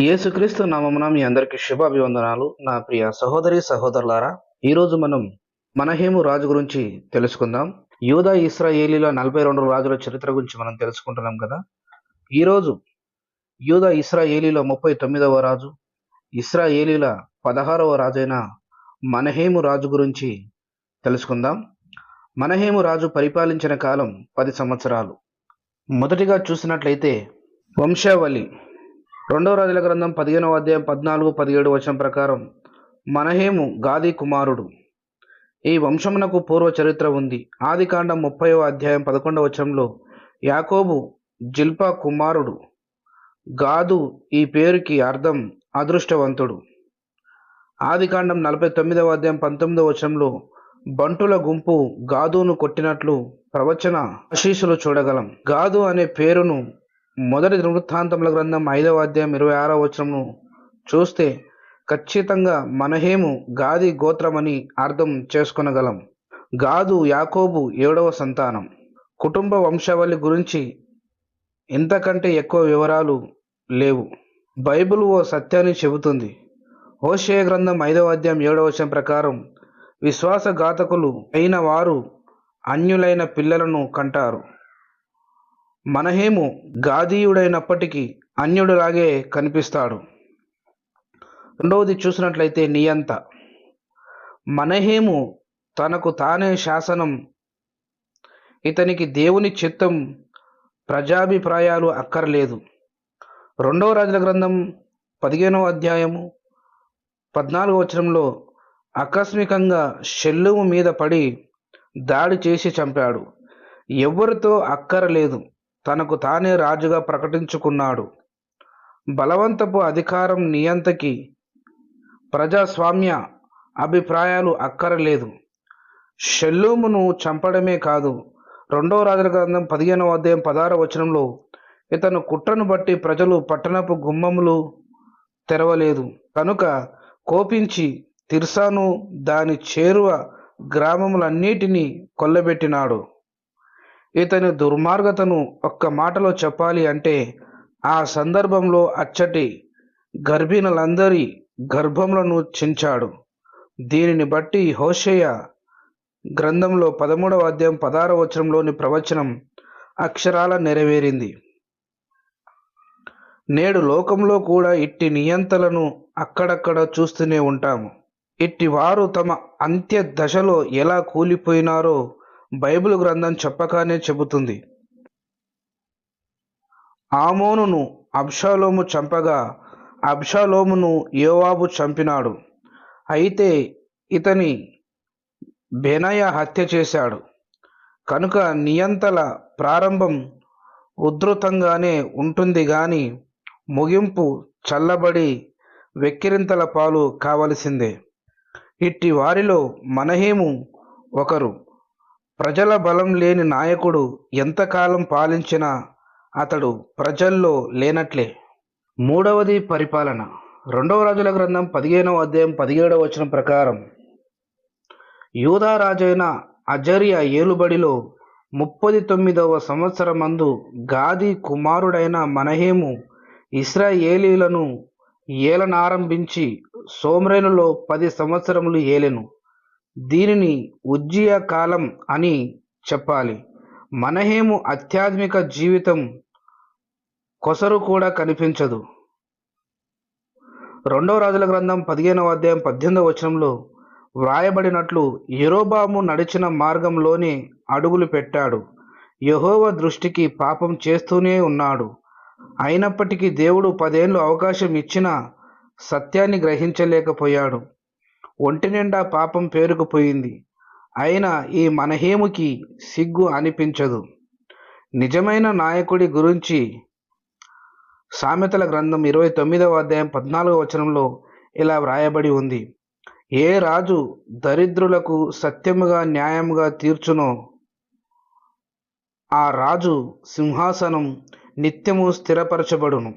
యేసుక్రీస్తు నామమున మీ అందరికీ శుభాభివందనాలు. నా ప్రియ సహోదరి సహోదరులారా ఈరోజు మనం మనహేము రాజు గురించి తెలుసుకుందాం. యూదా ఇస్రాయేలీల నలభై రెండు రాజుల చరిత్ర గురించి మనం తెలుసుకుంటున్నాం కదా. ఈరోజు యూదా ఇస్రాయేలీల ముప్పై తొమ్మిదవ రాజు ఇస్రాయేలీల పదహారవ రాజైన మనహేము రాజు గురించి తెలుసుకుందాం. మనహేము రాజు పరిపాలించిన కాలం పది సంవత్సరాలు. మొదటిగా చూసినట్లయితే వంశావళి రెండవ రాజుల గ్రంథం పదిహేనవ అధ్యాయం పద్నాలుగు పదిహేడు వచనం ప్రకారం మనహేము గాది కుమారుడు. ఈ వంశమునకు పూర్వ చరిత్ర ఉంది. ఆది కాండం ముప్పైవ అధ్యాయం పదకొండవ వచనంలో యాకోబు జిల్పా కుమారుడు. గాదు ఈ పేరుకి అర్థం అదృష్టవంతుడు. ఆది కాండం నలభై తొమ్మిదవ అధ్యాయం పంతొమ్మిదవ వచనంలో బంటుల గుంపు గాదును కొట్టినట్లు ప్రవచన ఆశీసులు చూడగలం. గాదు అనే పేరును మొదటి వృత్తాంతముల గ్రంథం ఐదవ అధ్యాయం ఇరవై ఆరవ వచనమును చూస్తే ఖచ్చితంగా మనహేము గాది గోత్రమని అర్థం చేసుకొనగలం. గాదు యాకోబు ఏడవ సంతానం. కుటుంబ వంశావళి గురించి ఇంతకంటే ఎక్కువ వివరాలు లేవు. బైబిల్ ఓ సత్యాన్ని చెబుతుంది. హోషేయ గ్రంథం ఐదవ అధ్యాయం ఏడవ వచనం ప్రకారం విశ్వాసఘాతకులు అయిన వారు అన్యులైన పిల్లలను కంటారు. మనహేము గాదీయుడైనప్పటికీ అన్యుడిలాగే కనిపిస్తాడు. రెండవది చూసినట్లయితే నియంత. మనహేము తనకు తానే శాసనం. ఇతనికి దేవుని చిత్తం ప్రజాభిప్రాయాలు అక్కర్లేదు. రెండవ రాజుల గ్రంథం పదిహేనవ అధ్యాయము పద్నాలుగు వచనంలో ఆకస్మికంగా షెల్లుము మీద పడి దాడి చేసి చంపాడు. ఎవరితో అక్కరలేదు. తనకు తానే రాజుగా ప్రకటించుకున్నాడు. బలవంతపు అధికారం నియంతకి ప్రజాస్వామ్య అభిప్రాయాలు అక్కరలేదు. షెల్లూమును చంపడమే కాదు రెండవ రాజుల గ్రంథం పదిహేనవ అధ్యాయం పదహార వచనంలో ఇతను కుట్రను బట్టి ప్రజలు పట్టణపు గుమ్మములు తెరవలేదు. కనుక కోపించి తిర్సాను దాని చేరువ గ్రామములన్నిటినీ కొల్లబెట్టినాడు. ఇతని దుర్మార్గతను ఒక్క మాటలో చెప్పాలి అంటే ఆ సందర్భంలో అచ్చటి గర్భిణులందరి గర్భములను చించాడు. దీనిని బట్టి హోషేయ గ్రంథంలో పదమూడవ అధ్యాయం పదహారవ వచనంలోని ప్రవచనం అక్షరాల నెరవేరింది. నేడు లోకంలో కూడా ఇట్టి నియంతలను అక్కడక్కడ చూస్తూనే ఉంటాము. ఇట్టి వారు తమ అంత్య దశలో ఎలా కూలిపోయినారో బైబిల్ గ్రంథం చెప్పగానే చెబుతుంది. ఆమోనును అబ్షాలోము చంపగా అబ్షాలోమును యోవాబు చంపినాడు. అయితే ఇతని బెనయ హత్య చేశాడు. కనుక నియంతల ప్రారంభం ఉధృతంగానే ఉంటుంది గాని ముగింపు చల్లబడి వెక్కిరింతల పాలు కావలసిందే. ఇట్టి వారిలో మనహేము ఒకరు. ప్రజల బలం లేని నాయకుడు ఎంతకాలం పాలించినా అతడు ప్రజల్లో లేనట్లే. మూడవది పరిపాలన. రెండవ రాజుల గ్రంథం పదిహేనవ అధ్యాయం పదిహేడవ వచనం ప్రకారం యూదా అజరియా ఏలుబడిలో ముప్పది తొమ్మిదవ సంవత్సరమందు గాది కుమారుడైన మనహేము ఇస్రాయేలీలను ఏలనారంభించి సోమ్రేనులో పది సంవత్సరములు ఏలెను. దీనిని ఉజ్జీయ కాలం అని చెప్పాలి. మనహేము ఆధ్యాత్మిక జీవితం కొసరు కూడా కనిపించదు. రెండవ రాజుల గ్రంథం పదిహేనవ అధ్యాయం పద్దెనిమిదవ వచనంలో వ్రాయబడినట్లు యెరోబాము నడిచిన మార్గంలోనే అడుగులు పెట్టాడు. యహోవ దృష్టికి పాపం చేస్తూనే ఉన్నాడు. అయినప్పటికీ దేవుడు పదేళ్ళు అవకాశం ఇచ్చినా సత్యాన్ని గ్రహించలేకపోయాడు. ఒంటి నిండా పాపం పేరుకుపోయింది. అయినా ఈ మనహేముకి సిగ్గు అనిపించదు. నిజమైన నాయకుడి గురించి సామెతల గ్రంథం ఇరవై తొమ్మిదవ అధ్యాయం పద్నాలుగవ వచనంలో ఇలా వ్రాయబడి ఉంది. ఏ రాజు దరిద్రులకు సత్యముగా న్యాయముగా తీర్చునో ఆ రాజు సింహాసనం నిత్యము స్థిరపరచబడును.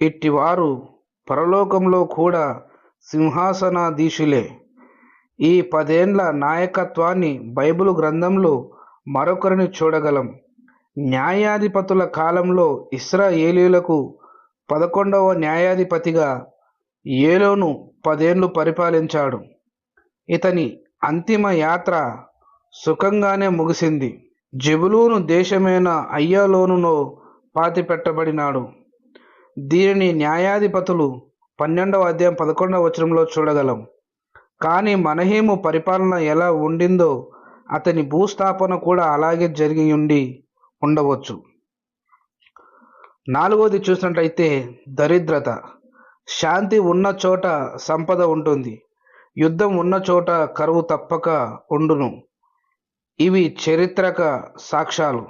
ఇట్టివారు పరలోకంలో కూడా సింహాసనాధీశులే. ఈ పదేండ్ల నాయకత్వాన్ని బైబిల్ గ్రంథంలో మరొకరిని చూడగలం. న్యాయాధిపతుల కాలంలో ఇస్రాయేలీలకు పదకొండవ న్యాయాధిపతిగా ఏలోను పదేండ్లు పరిపాలించాడు. ఇతని అంతిమ యాత్ర సుఖంగానే ముగిసింది. జబులూను దేశమైన అయ్యాలోనులో పాతిపెట్టబడినాడు. దీనిని న్యాయాధిపతులు పన్నెండవ అధ్యాయం పదకొండవ వచనంలో చూడగలం. కానీ మనహేము పరిపాలన ఎలా ఉండిందో అతని భూస్థాపన కూడా అలాగే జరిగి ఉండి ఉండవచ్చు. నాలుగవది చూసినట్లయితే దరిద్రత. శాంతి ఉన్న చోట సంపద ఉంటుంది. యుద్ధం ఉన్న చోట కరువు తప్పక ఉండును. ఇవి చరిత్రక సాక్ష్యాలు.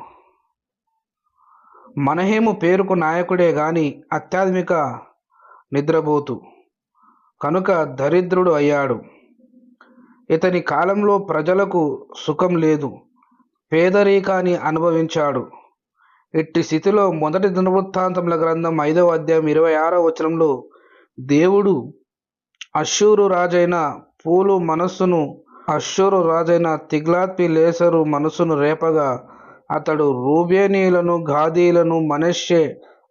మనహేము పేరుకు నాయకుడే గాని అత్యాధునిక నిద్రపోతు. కనుక దరిద్రుడు అయ్యాడు. ఇతని కాలంలో ప్రజలకు సుఖం లేదు. పేదరికాన్ని అనుభవించాడు. ఇట్టి స్థితిలో మొదటి దినవృత్తాంతముల గ్రంథం ఐదవ అధ్యాయం ఇరవై ఆరో వచనంలో దేవుడు అశ్షూరు రాజైన పూలు మనస్సును అశ్షూరు రాజైన తిగ్లాత్పి లేసరు మనస్సును రేపగా అతడు రూబేనీలను గాదీలను మనష్యే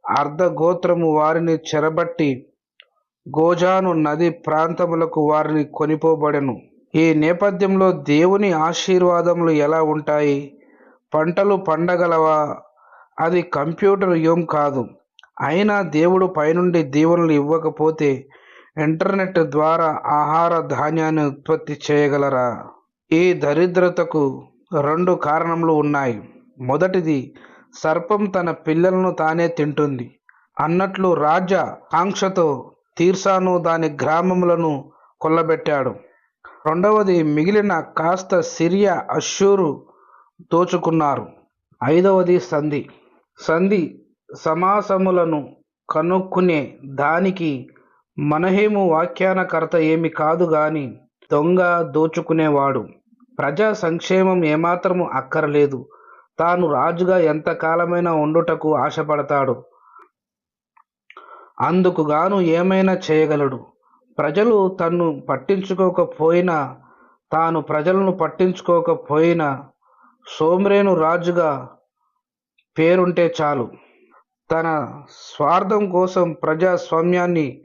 అర్ధగోత్రము వారిని చెరబట్టి గోజాను నది ప్రాంతములకు వారిని కొనిపోబడెను. ఈ నేపథ్యంలో దేవుని ఆశీర్వాదములు ఎలా ఉంటాయి? పంటలు పండగలవా? అది కంప్యూటర్ యుగం కాదు. అయినా దేవుడు పైనుండి దీవెనలు ఇవ్వకపోతే ఇంటర్నెట్ ద్వారా ఆహార ధాన్యాన్ని ఉత్పత్తి చేయగలరా? ఈ దరిద్రతకు రెండు కారణములు ఉన్నాయి. మొదటిది సర్పం తన పిల్లలను తానే తింటుంది. అన్నట్లు రాజా కాంక్షతో తీర్సాను దాని గ్రామములను కొల్లబెట్టాడు. రెండవది మిగిలిన కాస్త సిరియా అశ్షూరు దోచుకున్నారు. ఐదవది సంధి. సంధి సమాసములను కనుక్కునే దానికి మనహేము వ్యాఖ్యానకర్త ఏమి కాదు గాని దొంగ దోచుకునేవాడు. ప్రజా సంక్షేమం ఏమాత్రము అక్కరలేదు. తాను రాజుగా ఎంతకాలమైనా ఉండుటకు ఆశపడతాడు. అందుకు గాను ఏమైనా చేయగలడు? ప్రజలు తన్ను పట్టించుకోకపోయినా తాను ప్రజలను పట్టించుకోకపోయినా సోమ్రేను రాజుగా పేరుంటే చాలు. తన స్వార్థం కోసం ప్రజాస్వామ్యాన్ని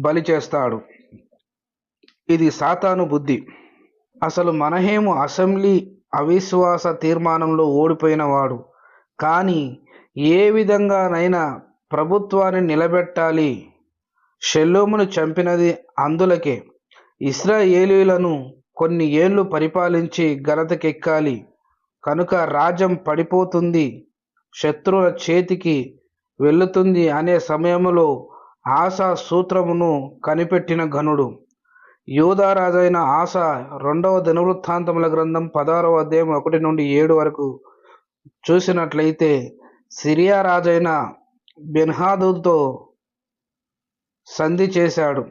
బలి చేస్తాడు ఇది సాతాను బుద్ధి. అసలు మనహేము అసెంబ్లీ అవిశ్వాస తీర్మానంలో ఓడిపోయినవాడు. కానీ ఏ విధంగానైనా ప్రభుత్వాన్ని నిలబెట్టాలి. షెల్లోమును చంపినది అందులకే. ఇస్రాయేలీలను కొన్ని ఏళ్ళు పరిపాలించి ఘనతకెక్కాలి. కనుక రాజ్యం పడిపోతుంది. శత్రువుల చేతికి వెళ్ళుతుంది అనే సమయంలో ఆశా సూత్రమును కనిపెట్టిన ఘనుడు. యూదారాజైన ఆశ రెండవ దినవృత్తాంతముల గ్రంథం పదహారవ అధ్యాయం ఒకటి నుండి ఏడు వరకు చూసినట్లయితే సిరియా రాజైన బెన్హాదుతో సంధి చేశాడు.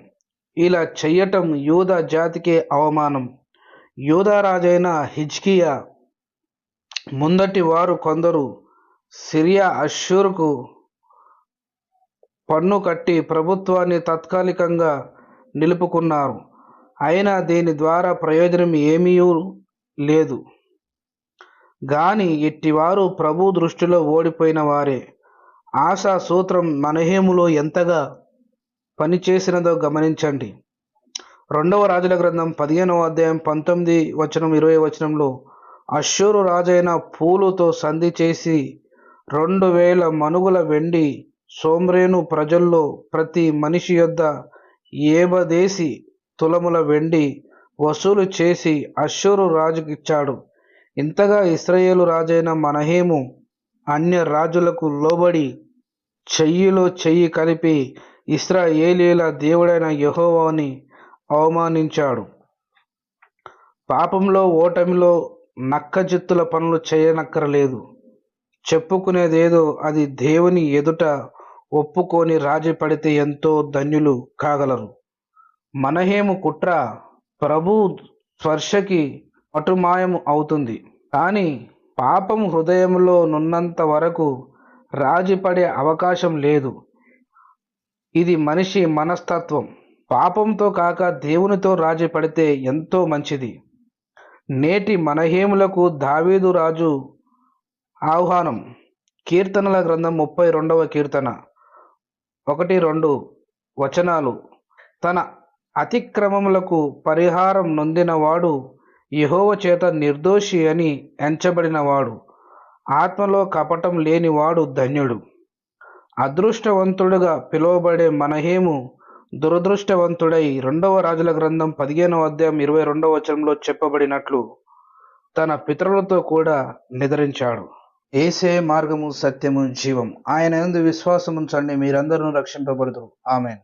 ఇలా చెయ్యటం యూద జాతికే అవమానం. యూదా రాజైన హిజ్కియా ముందటి వారు కొందరు సిరియా అశ్షూరుకు పన్ను కట్టి ప్రభుత్వాన్ని తాత్కాలికంగా నిలుపుకున్నారు. అయినా దీని ద్వారా ప్రయోజనం ఏమీ లేదు. గాని ఇట్టివారు ప్రభు దృష్టిలో ఓడిపోయిన వారే. ఆశా సూత్రం మనహేములో ఎంతగా పనిచేసినదో గమనించండి. రెండవ రాజుల గ్రంథం పదిహేనవ అధ్యాయం పంతొమ్మిది వచనం ఇరవై వచనంలో అశ్షూరు రాజైన పూలుతో సంధి చేసి రెండు వేల మనుగుల వెండి సోమ్రేను ప్రజల్లో ప్రతి మనిషి యొద్ద ఏబదేసి తులముల వెండి వసూలు చేసి అశ్షూరు రాజుకిచ్చాడు. ఇంతగా ఇస్రయేలు రాజైన మనహేము అన్య రాజులకు లోబడి చెయ్యిలో చెయ్యి కలిపి ఇస్రాయేలీల దేవుడైన యహోవాని అవమానించాడు. పాపంలో ఓటమిలో నక్కజిత్తుల పనులు చేయనక్కరలేదు. చెప్పుకునేదేదో అది దేవుని ఎదుట ఒప్పుకొని రాజీ పడితే ఎంతో ధన్యులు కాగలరు. మనహేము కుట్ర ప్రభు స్పర్శకి అటుమాయము అవుతుంది. కానీ పాపం హృదయంలో నున్నంత వరకు రాజీ పడే అవకాశం లేదు. ఇది మనిషి మనస్తత్వం. పాపంతో కాక దేవునితో రాజీ పడితే ఎంతో మంచిది. నేటి మనహేములకు దావీదు రాజు ఆహ్వానం. కీర్తనల గ్రంథం ముప్పై రెండవ కీర్తన ఒకటి రెండు వచనాలు. తన అతిక్రమములకు పరిహారం నొందినవాడు యహోవ చేత నిర్దోషి అని ఎంచబడినవాడు. ఆత్మలో కపటం లేనివాడు ధన్యుడు. అదృష్టవంతుడుగా పిలువబడే మనహేము దురదృష్టవంతుడై రెండవ రాజుల గ్రంథం పదిహేనవ అధ్యాయం ఇరవై రెండవ వచనంలో చెప్పబడినట్లు తన పితరులతో కూడా నిద్రించాడు. ఏసే మార్గము సత్యము జీవం. ఆయన ఎందు విశ్వాసం ఉంచండి మీరందరూ రక్షింపబడుదురు. ఆమెన్.